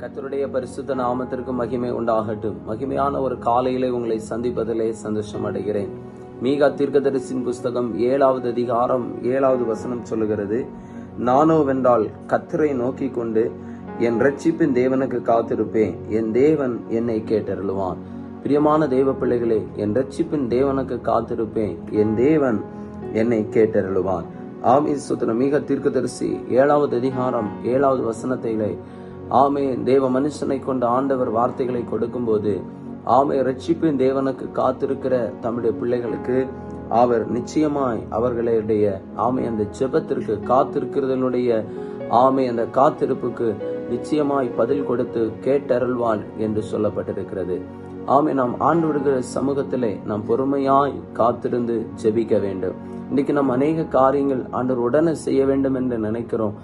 கத்தருடைய பரிசுத்த நாமத்திற்கு மகிமை உண்டாகட்டும். மகிமையான ஒரு காலையிலே உங்களை சந்திப்பதிலே சந்தோஷம் அடைகிறேன். மீகா தீர்க்கதரிசின் புஸ்தகம் ஏழாவது அதிகாரம் ஏழாவது வசனம் சொல்லுகிறது நானோ வென்றால் கத்தரை நோக்கி கொண்டு என் ரட்சிப்பின் தேவனுக்கு காத்திருப்பேன். என் தேவன் என்னை கேட்டருளுவான். பிரியமான தெய்வ பிள்ளைகளே என் ரட்சிப்பின் தேவனுக்கு காத்திருப்பேன். என் தேவன் என்னை கேட்டருளுவான். ஆமி சுத்திர மீக தீர்க்கதரிசி ஏழாவது அதிகாரம் ஏழாவது வசனத்திலே ஆமே தேவ மனுஷனை கொண்ட ஆண்டவர் வார்த்தைகளை கொடுக்கும்போது ஆமை ரட்சிப்பின் தேவனுக்கு காத்திருக்கிற தம்முடைய பிள்ளைகளுக்கு அவர் நிச்சயமாய் அவர்களுடைய ஆமை அந்த ஜெபத்திற்கு காத்திருக்கிறதனுடைய ஆமை அந்த காத்திருப்புக்கு நிச்சயமாய் பதில் கொடுத்து கேட்டருள்வான் என்று சொல்லப்பட்டிருக்கிறது. ஆமை நாம் ஆண்டு விடுகிற சமூகத்திலே நாம் பொறுமையாய் காத்திருந்து ஜெபிக்க வேண்டும். இன்னைக்கு நாம் அநேக காரியங்கள் ஆண்டவர் உடனே செய்ய வேண்டும் என்று நினைக்கிறோம்.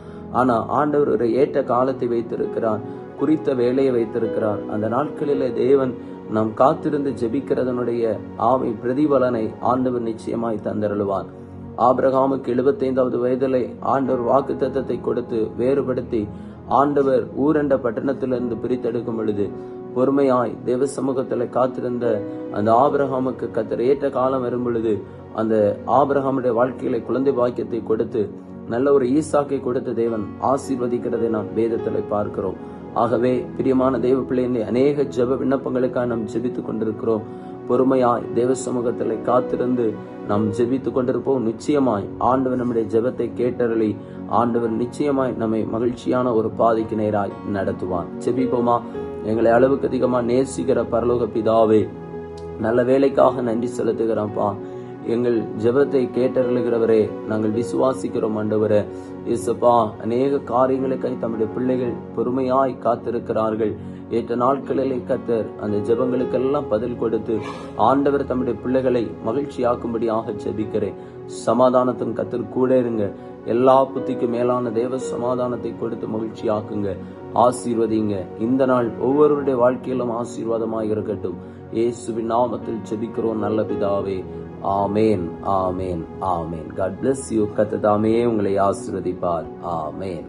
ஆனால் ஆண்டவர் ஒரு ஏற்ற காலத்தை வைத்திருக்கிறார் குறித்த வேலையை வைத்திருக்கிறார். அந்த நாட்களிலே தேவன் நாம் காத்திருந்து ஜெபிக்கிறதனுடைய ஆமை பிரதிபலனை ஆண்டவர் நிச்சயமாய் தந்தருளுவார். ஆபிரகாமுக்கு எழுபத்தைந்தாவது வயதிலே ஆண்டவர் வாக்கு தத்தத்தை கொடுத்து வேறுபடுத்தி ஆண்டவர் ஊரண்ட பட்டணத்திலிருந்து பிரித்தெடுக்கும் பொழுது பொறுமையாய் தேவ சமூகத்துல காத்திருந்த அந்த ஆபிரகாமுக்கு கத்தர் ஏற்ற காலம் வரும் பொழுது அந்த ஆபிரகாமுடைய வாழ்க்கையில குழந்தை பாக்கியத்தை கொடுத்து நல்ல ஒரு ஈசாக்கை கொடுத்த தேவன் ஆசீர்வதிக்கிறதை நாம் வேதத்தில் பார்க்கிறோம். ஆகவே பிரியமான தெய்வ பிள்ளையினை அநேக ஜெப விண்ணப்பங்களுக்காக நாம் ஜெபித்து கொண்டிருக்கிறோம். பொறுமையாய் தேவ சமூகத்தில் காத்திருந்து நாம் ஜெபித்து கொண்டிருப்போம். நிச்சயமாய் ஆண்டவர் நம்முடைய ஜெபத்தை கேட்டருளி ஆண்டவர் நிச்சயமாய் நம்மை மகிழ்ச்சியான ஒரு பாதைக்கு நேராய் நடத்துவார். ஜெபிப்போமா? எங்களை அளவுக்கு அதிகமாக நேசிக்கிற பரலோக பிதாவே நல்ல வேலைக்காக நன்றி செலுத்துகிறோம்ப்பா. எங்கள் ஜெபத்தை கேட்டருளுகிறவரே நாங்கள் விசுவாசிக்கிறோம் ஆண்டவரே. இயேசுப்பா அநேக காரியங்களுக்காய் தம்முடைய பிள்ளைகள் பொறுமையாய் காத்திருக்கிறார்கள். ஏற்ற நாட்களிலே கத்தர் அந்த ஜெபங்களுக்கெல்லாம் பதில் கொடுத்து ஆண்டவர் தம்முடைய பிள்ளைகளை மகிழ்ச்சியாக்கும்படியாக ஜெபிக்கிறேன். சமாதானத்தின் கத்தர் கூட இருங்க. எல்லா புத்திக்கும் மேலான தேவ சமாதானத்தை கொடுத்து மகிழ்ச்சியாக்குங்க. ஆசீர்வதிங்க. இந்த நாள் ஒவ்வொருவருடைய வாழ்க்கையிலும் ஆசீர்வாதமாக இருக்கட்டும். இயேசுவின் நாமத்தில் செபிக்கிறோம் நல்ல பிதாவே. ஆமேன். ஆமேன். ஆமேன். காட் பிளஸ் யூ கத்ததாமே உங்களை ஆசீர்வதிப்பார். ஆமேன்.